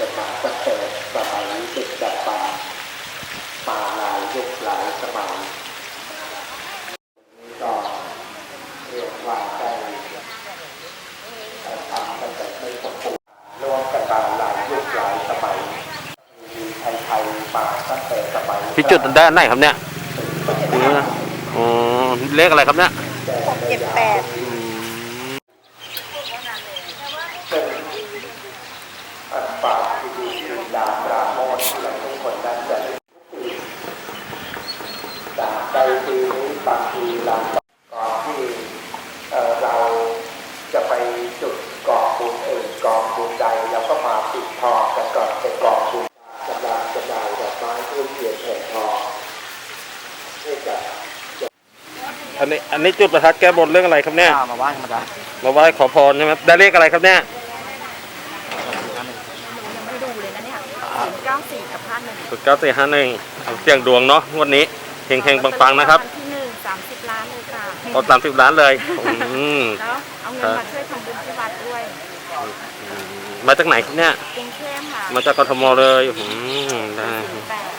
กันมาตั้งแต่สมัยเด็กดับปันมาหลายยุคหลายสมัยนี่ก็เรียกว่าได้ทำตั้งแต่ไม่สมบูรณ์รวมกันมาหลายยุคหลายสมัยมีไทยๆมาตั้งแต่สมัยพี่จุดด้านไหนครับเนี่ยอ๋อเลขอะไรครับเนี่ยหกเจ็ดแปด อืม ซึ่ง อันปาที่ดีคือดาปราโมทและทุกคนนั้นจะได้จากใดปีนี้บางทีเราก่อนที่เอ่อเราจะไปจุดกองบุญเองกองบุญใดเราก็มาปิดทองกันก่อนเป็นกองบุญกำลังจะได้ดอกไม้ทูบเทียนแผ่นทองให้กับอันนี้อันนี้จุดประทัดแก้บนเรื่องอะไรครับเนี่ยมาไหว้ธรรมดามาไหว้ขอพรใช่ไหมได้เลขอะไรครับเนี่ย ยังไม่ดูเลยนะ เนี่ยศูนย์เก้าสี่กับห้าหนึ่งสุดเก้าสี่ห้าหนึ่งเอาเสี่ยงดวงเนาะงวันนี้เฮงเฮงๆปังๆนะครับที่หนึ่งสามสิบล้านเลยค่ะเอาสามสิบล้านเลยอืมแล้วเอาเงินมาช่วยทำบุญที่วัดด้วยมาจากไหนครับเนี่ย กรุงเทพค่ะมาจากกทมเลยอืมได้แปด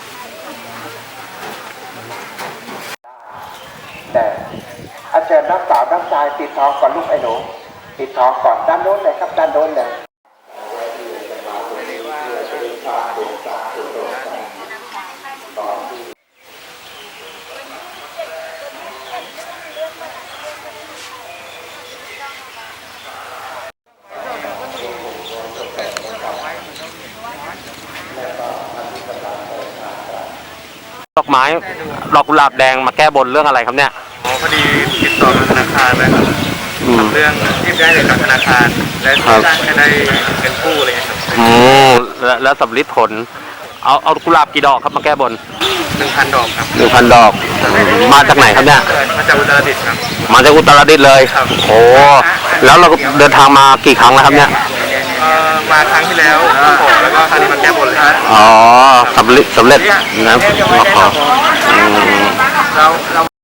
แต่อาจารย์น้ำสาวน้ำชายติดทองก่อนลูกไอ้หนูติดทองก่อนด้านโน้นเลยครับด้านโน้นเลย ไม้ดอกกุหลาบแดงมาแก้บนเรื่องอะไรครับเนี่ยอ๋อพอดีติดต่อกับธนาคารนะครับอืมเรื่องที่ได้เลยกับธนาคาร และครับจ้างให้ได้เงินกู้อะไรอย่างเงี้ยครับอืมแล้วแล้วสำลิดผล เอาเอากุหลาบกี่ดอกครับมาแก้บนหนึ่งพันดอกครับหนึ่งพันดอกอืมมาจากไหนครับเนี่ย มาจากอุตรดิตถ์ครับ มาจากอุตรดิตถ์เลยครับ โอ้แล้วเราเดินทางมากี่ครั้งแล้วครับเนี่ย เอ่อมาครั้งที่แล้วขอแล้วก็ครั้งนี้มาแก้บนเลยครับ อ๋อ สำเร็จสำเร็จนะมาขอเราเรา